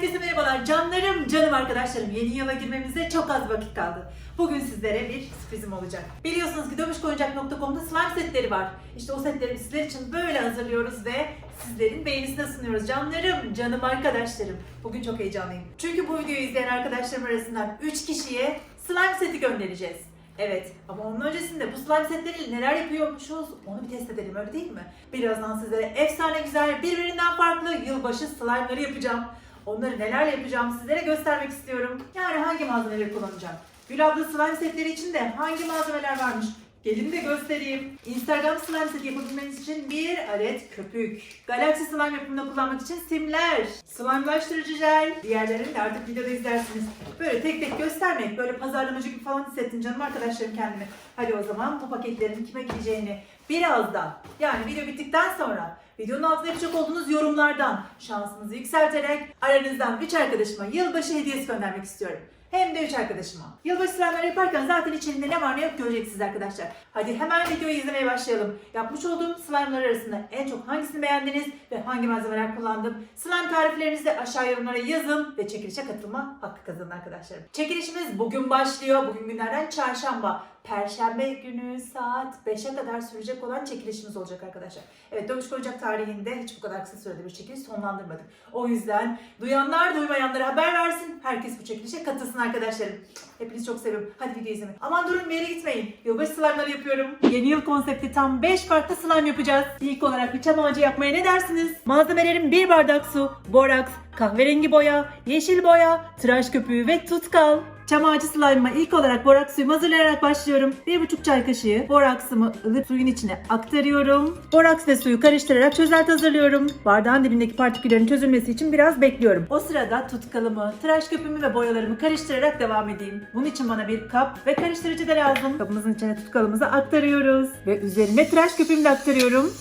Herkese merhabalar canlarım, canım arkadaşlarım. Yeni yıla girmemize çok az vakit kaldı. Bugün sizlere bir sürprizim olacak. Biliyorsunuz ki dövüşkoyuncak.com'da slime setleri var. İşte o setleri sizler için böyle hazırlıyoruz ve sizlerin beğenisine sunuyoruz. Canlarım, canım arkadaşlarım. Bugün çok heyecanlıyım. Çünkü bu videoyu izleyen arkadaşlarım arasından 3 kişiye slime seti göndereceğiz. Evet ama onun öncesinde bu slime setleriyle neler yapıyormuşuz onu bir test edelim öyle değil mi? Birazdan sizlere efsane güzel birbirinden farklı yılbaşı slime'ları yapacağım. Onları neler yapacağım sizlere göstermek istiyorum. Yani hangi malzemeleri kullanacağım? Gül abla slime setleri için de hangi malzemeler varmış? Gelin de göstereyim. Instagram slime seti yapabilmeniz için bir adet köpük. Galaxy slime yapımında kullanmak için simler. Slime'laştırıcı jel. Diğerlerini de artık videoda izlersiniz. Böyle tek tek göstermek, böyle pazarlamacı gibi falan hissettim canım arkadaşlarım kendimi. Hadi o zaman bu paketlerin kime gideceğini birazdan yani video bittikten sonra videonun altına yapacak olduğunuz yorumlardan şansınızı yükselterek aranızdan 3 arkadaşıma yılbaşı hediyesi göndermek istiyorum. Hem de 3 arkadaşıma. Yılbaşı slime'ları yaparken zaten içinde ne var ne yok göreceksiniz arkadaşlar. Hadi hemen videoyu izlemeye başlayalım. Yapmış olduğum slime'lar arasında en çok hangisini beğendiniz ve hangi malzemeler kullandım? Slime tariflerinizi de aşağı yorumlara yazın ve çekilişe katılma hakkı kazanın arkadaşlar. Çekilişimiz bugün başlıyor. Bugün günlerden çarşamba. Perşembe günü saat 5'e kadar sürecek olan çekilişimiz olacak arkadaşlar. Evet Dövüş Koyacak tarihinde hiç bu kadar kısa sürede bir çekiliş sonlandırmadık. O yüzden duyanlar duymayanlara haber versin. Herkes bu çekilişe katılsın arkadaşlarım. Hepinizi çok seviyorum. Hadi video izlemeyin. Aman durun bir yere gitmeyin. Yılbaşı slime'ları yapıyorum. Yeni yıl konsepti tam 5 farklı slime yapacağız. İlk olarak bir çam ağacı yapmaya ne dersiniz? Malzemelerim 1 bardak su, boraks, kahverengi boya, yeşil boya, tıraş köpüğü ve tutkal. Çam ağacı slime'ıma ilk olarak boraks suyumu hazırlayarak başlıyorum. 1,5 çay kaşığı boraksımı ılık suyun içine aktarıyorum. Boraks ve suyu karıştırarak çözelti hazırlıyorum. Bardağın dibindeki partiküllerin çözülmesi için biraz bekliyorum. O sırada tutkalımı, tıraş köpüğümü ve boyalarımı karıştırarak devam edeyim. Bunun için bana bir kap ve karıştırıcı da lazım. Kabımızın içine tutkalımızı aktarıyoruz. Ve üzerine tıraş köpüğümü de aktarıyorum.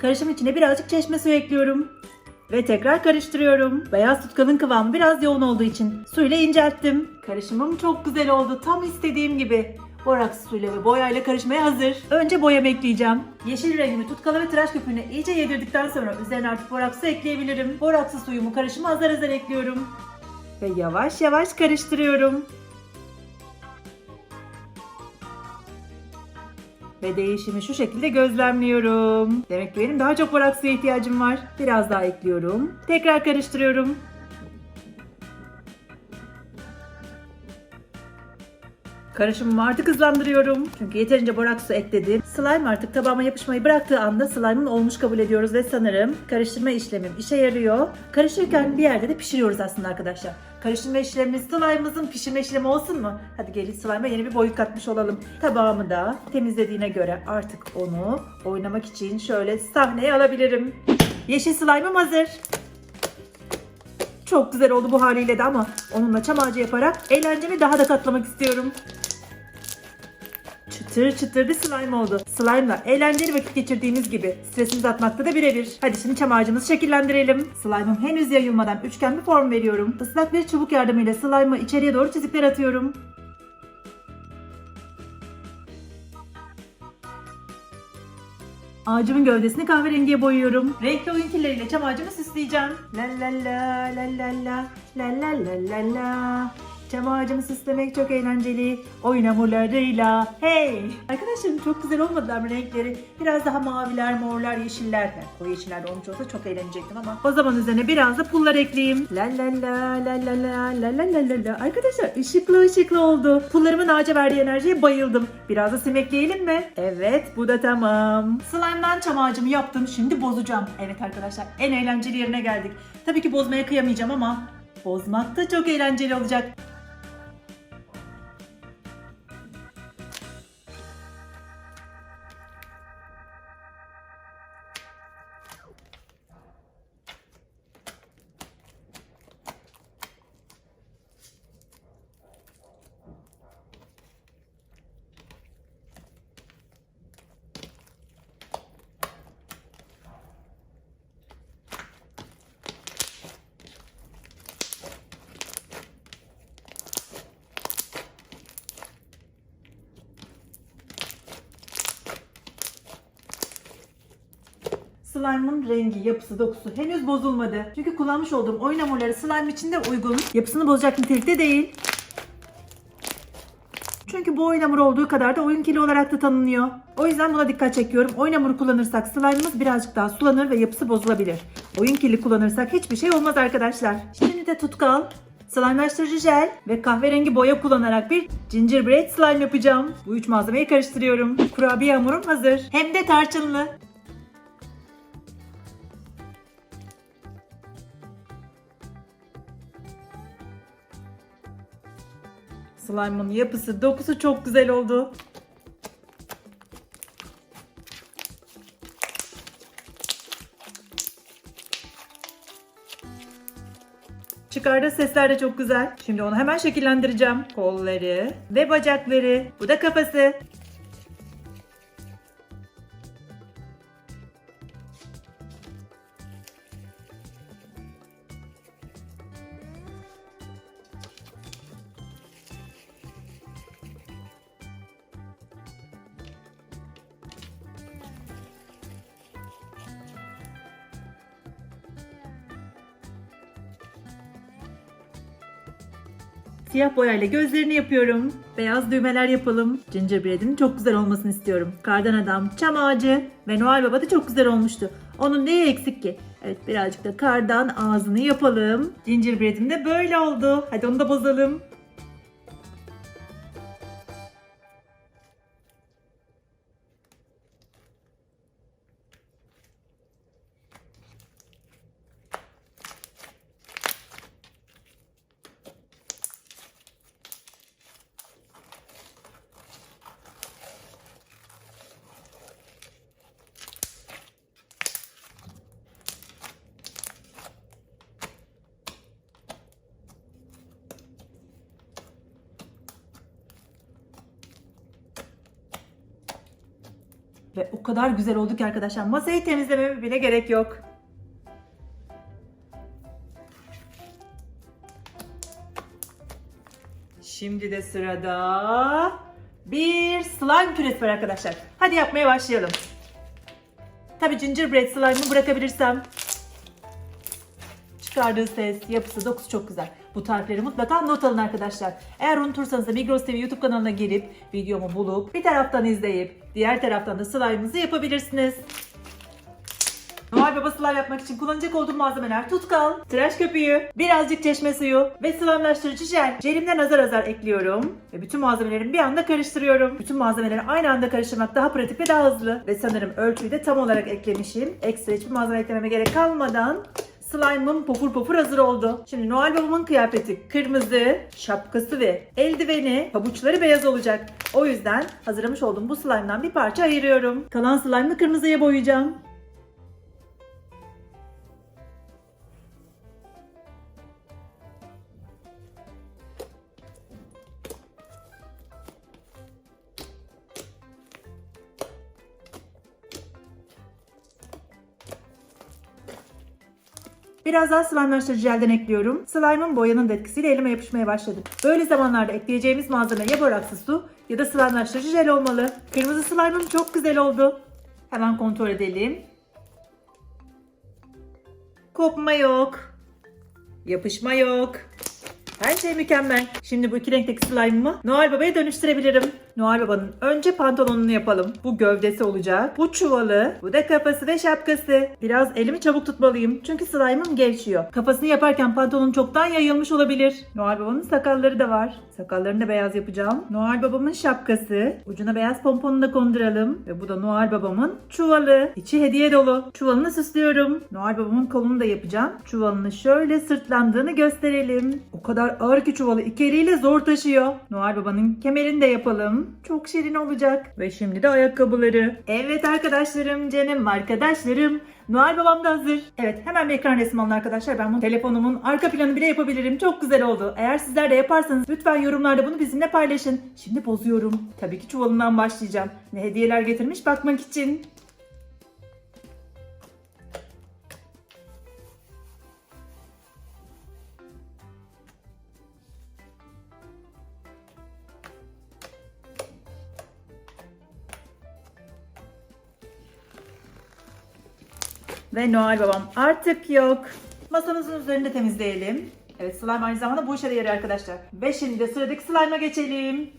Karışım içine birazcık çeşme suyu ekliyorum. Ve tekrar karıştırıyorum. Beyaz tutkalın kıvamı biraz yoğun olduğu için suyla incelttim. Karışımım çok güzel oldu. Tam istediğim gibi. Boraks suyla ve boyayla karışmaya hazır. Önce boyamı ekleyeceğim. Yeşil rengimi tutkala ve tıraş köpüğüne iyice yedirdikten sonra üzerine artık boraksı ekleyebilirim. Boraksı suyumu karışıma azar azar ekliyorum. Ve yavaş yavaş karıştırıyorum. Ve değişimi şu şekilde gözlemliyorum. Demek ki benim daha çok borak suya ihtiyacım var. Biraz daha ekliyorum. Tekrar karıştırıyorum. Karışımımı artık hızlandırıyorum. Çünkü yeterince borak su ekledim. Slime artık tabağıma yapışmayı bıraktığı anda slime'ın olmuş kabul ediyoruz ve sanırım karıştırma işlemim işe yarıyor. Karışırken bir yerde de pişiriyoruz aslında arkadaşlar. Karıştırma işlemimiz slime'ımızın pişirme işlemi olsun mu? Hadi gelin slime'a yeni bir boyut katmış olalım. Tabağımı da temizlediğine göre artık onu oynamak için şöyle sahneye alabilirim. Yeşil slime'ım hazır. Çok güzel oldu bu haliyle de ama onunla çam ağacı yaparak eğlencemi daha da katlamak istiyorum. Çıtır çıtır bir slime oldu. Slime'la eğlenceli vakit geçirdiğiniz gibi stresinizi atmakta da birebir. Hadi şimdi çam ağacımızı şekillendirelim. Slime'ım henüz yayılmadan üçgen bir form veriyorum. Islak bir çubuk yardımıyla slime'ı içeriye doğru çizikler atıyorum. Ağacımın gövdesini kahverengiye boyuyorum. Renkli oyun killeriyle çam ağacımı süsleyeceğim. La la la la la la la la la la la. Çam ağacımı süslemek çok eğlenceli. Oyun hamurlarıyla. Hey! Arkadaşlarım çok güzel olmadılar mı renkleri? Biraz daha maviler, morlar, yeşiller. Yani o yeşiller de olmuş olsa çok eğlenecektim ama. O zaman üzerine biraz da pullar ekleyeyim. La la la la la la la la la la la. Arkadaşlar ışıklı ışıklı oldu. Pullarımın ağaca verdiği enerjiye bayıldım. Biraz da sim ekleyelim mi? Evet bu da tamam. Slime'dan çam ağacımı yaptım. Şimdi bozacağım. Evet arkadaşlar en eğlenceli yerine geldik. Tabii ki bozmaya kıyamayacağım ama bozmak da çok eğlenceli olacak. Slime'ın rengi, yapısı, dokusu henüz bozulmadı. Çünkü kullanmış olduğum oyun hamurları slime için de uygun. Yapısını bozacak nitelikte değil. Çünkü bu oyun hamuru olduğu kadar da oyun kili olarak da tanınıyor. O yüzden buna dikkat çekiyorum. Oyun hamuru kullanırsak slime'ımız birazcık daha sulanır ve yapısı bozulabilir. Oyun kili kullanırsak hiçbir şey olmaz arkadaşlar. Şimdi de tutkal, slime'laştırıcı jel ve kahverengi boya kullanarak bir gingerbread slime yapacağım. Bu üç malzemeyi karıştırıyorum. Kurabiye hamurum hazır. Hem de tarçınlı. Slime'ın yapısı, dokusu çok güzel oldu. Çıkardığı sesler de çok güzel. Şimdi onu hemen şekillendireceğim. Kolları ve bacakları. Bu da kafası. Siyah boyayla gözlerini yapıyorum. Beyaz düğmeler yapalım. Gingerbread'in çok güzel olmasını istiyorum. Kardan adam, çam ağacı ve Noel Baba da çok güzel olmuştu. Onun neye eksik ki? Evet birazcık da kardan ağzını yapalım. Gingerbread'im de böyle oldu. Hadi onu da bozalım. Ve o kadar güzel oldu ki arkadaşlar masayı temizlememe bile gerek yok. Şimdi de sırada bir slime püresi var arkadaşlar. Hadi yapmaya başlayalım. Tabi gingerbread slime'ı bırakabilirsem. Çıkardığı ses, yapısı, dokusu çok güzel. Bu tarifleri mutlaka not alın arkadaşlar. Eğer unutursanız da Migros TV YouTube kanalına gelip videomu bulup bir taraftan izleyip diğer taraftan da slime'ınızı yapabilirsiniz. Noel Baba slime yapmak için kullanacak olduğum malzemeler tutkal, tıraş köpüğü, birazcık çeşme suyu ve slime'laştırıcı jel. Jelimden azar azar ekliyorum ve bütün malzemelerimi bir anda karıştırıyorum. Bütün malzemeleri aynı anda karıştırmak daha pratik ve daha hızlı. Ve sanırım ölçüyü de tam olarak eklemişim. Ekstra hiçbir malzeme eklememe gerek kalmadan Slime'ım popur popur hazır oldu. Şimdi Noel babamın kıyafeti kırmızı, şapkası ve eldiveni, pabuçları beyaz olacak. O yüzden hazırlamış olduğum bu slime'dan bir parça ayırıyorum. Kalan slime'ı kırmızıya boyayacağım. Biraz daha slime'laştırıcı jelden ekliyorum. Slime'ın boyanın da etkisiyle elime yapışmaya başladı. Böyle zamanlarda ekleyeceğimiz malzeme ya boraksı su ya da slime'laştırıcı jel olmalı. Kırmızı slime'ım çok güzel oldu. Hemen kontrol edelim. Kopma yok. Yapışma yok. Her şey mükemmel. Şimdi bu iki renkteki slime'ımı Noel Baba'ya dönüştürebilirim. Noel Baba'nın önce pantolonunu yapalım. Bu gövdesi olacak. Bu çuvalı. Bu da kafası ve şapkası. Biraz elimi çabuk tutmalıyım. Çünkü slime'ım gevşiyor. Kafasını yaparken pantolon çoktan yayılmış olabilir. Noel Baba'nın sakalları da var. Sakallarını da beyaz yapacağım. Noel Baba'mın şapkası. Ucuna beyaz pomponunu da konduralım. Ve bu da Noel Baba'mın çuvalı. İçi hediye dolu. Çuvalını süslüyorum. Noel Baba'mın kolunu da yapacağım. Çuvalını şöyle sırtlandığını gösterelim. O kadar ağır ki çuvalı iki eliyle zor taşıyor. Noel Baba'nın kemerini de yapalım. Çok şirin olacak. Ve şimdi de ayakkabıları. Evet arkadaşlarım, canım arkadaşlarım. Noel babam da hazır. Evet hemen bir ekran resmi alın arkadaşlar. Ben bunu telefonumun arka planı bile yapabilirim. Çok güzel oldu. Eğer sizler de yaparsanız lütfen yorumlarda bunu bizimle paylaşın. Şimdi bozuyorum. Tabii ki çuvalından başlayacağım. Ne hediyeler getirmiş bakmak için. Ve Noel babam artık yok. Masamızın üzerini de temizleyelim. Evet slime aynı zamanda bu işe de yarıyor arkadaşlar. Ve şimdi sıradaki slime'a geçelim.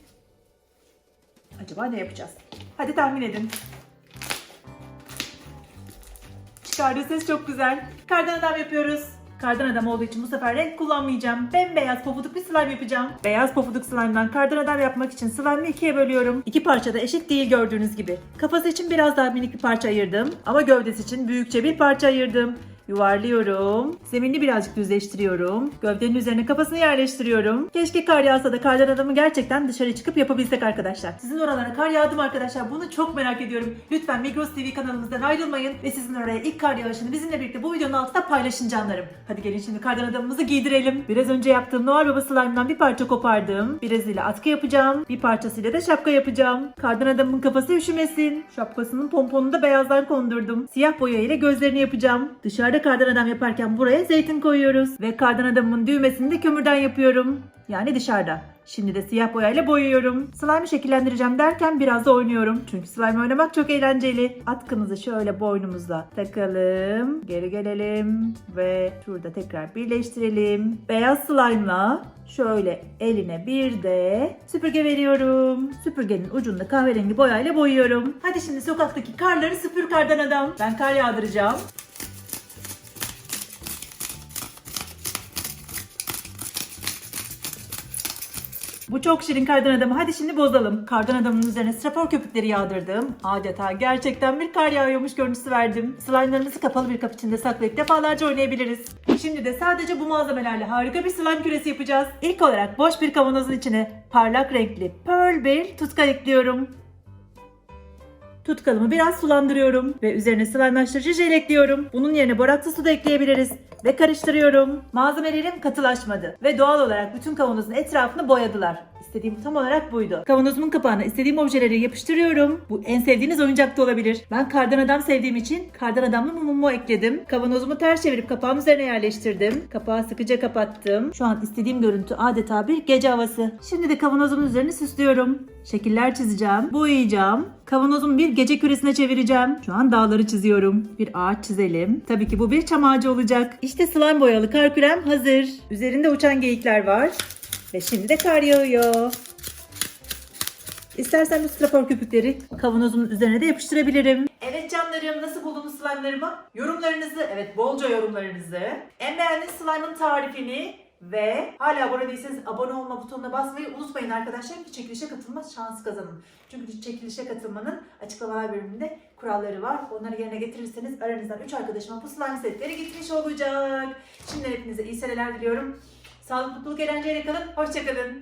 Acaba ne yapacağız? Hadi tahmin edin. Çıkardığı ses çok güzel. Kardan adam yapıyoruz. Kardan adam olduğu için bu sefer renk kullanmayacağım. Bembeyaz pofuduk bir slime yapacağım. Beyaz pofuduk slime'dan kardan adam yapmak için slime'ı ikiye bölüyorum. İki parça da eşit değil gördüğünüz gibi. Kafası için biraz daha minik bir parça ayırdım. Ama gövdesi için büyükçe bir parça ayırdım. Yuvarlıyorum. Zeminini birazcık düzleştiriyorum. Gövdenin üzerine kafasını yerleştiriyorum. Keşke kar yağsa da kardan adamı gerçekten dışarı çıkıp yapabilsek arkadaşlar. Sizin oralara kar yağdı mı arkadaşlar? Bunu çok merak ediyorum. Lütfen Migros TV kanalımızdan ayrılmayın ve sizin oraya ilk kar yağışını bizimle birlikte bu videonun altında paylaşın canlarım. Hadi gelin şimdi kardan adamımızı giydirelim. Biraz önce yaptığım Noel Baba slime'dan bir parça kopardım. Birazıyla atkı yapacağım. Bir parçasıyla da şapka yapacağım. Kardan adamın kafası üşümesin. Şapkasının pomponunu da beyazdan kondurdum. Siyah boya ile gözlerini yapacağım. Dışarıda kardan adam yaparken buraya zeytin koyuyoruz. Ve kardan adamın düğmesini de kömürden yapıyorum. Yani dışarıda. Şimdi de siyah boyayla boyuyorum. Slime'ı şekillendireceğim derken biraz da oynuyorum. Çünkü slime oynamak çok eğlenceli. Atkımızı şöyle boynumuza takalım. Geri gelelim. Ve şurada tekrar birleştirelim. Beyaz slime'la şöyle eline bir de süpürge veriyorum. Süpürgenin ucunda kahverengi boyayla boyuyorum. Hadi şimdi sokaktaki karları süpür kardan adam. Ben kar yağdıracağım. Bu çok şirin kardan adamı. Hadi şimdi bozalım. Kardan adamın üzerine strafor köpükleri yağdırdım. Adeta gerçekten bir kar yağıyormuş görüntüsü verdim. Slime'larımızı kapalı bir kap içinde saklayıp defalarca oynayabiliriz. Şimdi de sadece bu malzemelerle harika bir slime küresi yapacağız. İlk olarak boş bir kavanozun içine parlak renkli pearl bir tutkal ekliyorum. Tutkalımı biraz sulandırıyorum ve üzerine slime'laştırıcı jel ekliyorum. Bunun yerine boraksı su da ekleyebiliriz. Ve karıştırıyorum. Malzemelerim katılaşmadı. Ve doğal olarak bütün kavanozun etrafını boyadılar. İstediğim tam olarak buydu. Kavanozumun kapağına istediğim objeleri yapıştırıyorum. Bu en sevdiğiniz oyuncak da olabilir. Ben kardan adam sevdiğim için kardan adamlı mumumu ekledim. Kavanozumu ters çevirip kapağın üzerine yerleştirdim. Kapağı sıkıca kapattım. Şu an istediğim görüntü adeta bir gece havası. Şimdi de kavanozumun üzerini süslüyorum. Şekiller çizeceğim, boyayacağım. Kavanozumu bir gece küresine çevireceğim. Şu an dağları çiziyorum. Bir ağaç çizelim. Tabii ki bu bir çam ağacı olacak. İşte slime boyalı kar kürem hazır. Üzerinde uçan geyikler var. Ve şimdi de kar yağıyor. İstersen bu strafor köpükleri kavanozumun üzerine de yapıştırabilirim. Evet canlarım nasıl buldunuz slime'larımı? Yorumlarınızı, evet bolca yorumlarınızı, en beğendiğiniz slime'ın tarifini ve hala abone değilseniz abone olma butonuna basmayı unutmayın arkadaşlar ki çekilişe katılma şansı kazanın. Çünkü çekilişe katılmanın açıklamalar bölümünde kuralları var. Onları yerine getirirseniz aranızdan 3 arkadaşıma bu slime setleri gitmiş olacak. Şimdi hepinize iyi seneler diliyorum. Sağlık, mutluluk, eğlenceyle kalın. Hoşçakalın.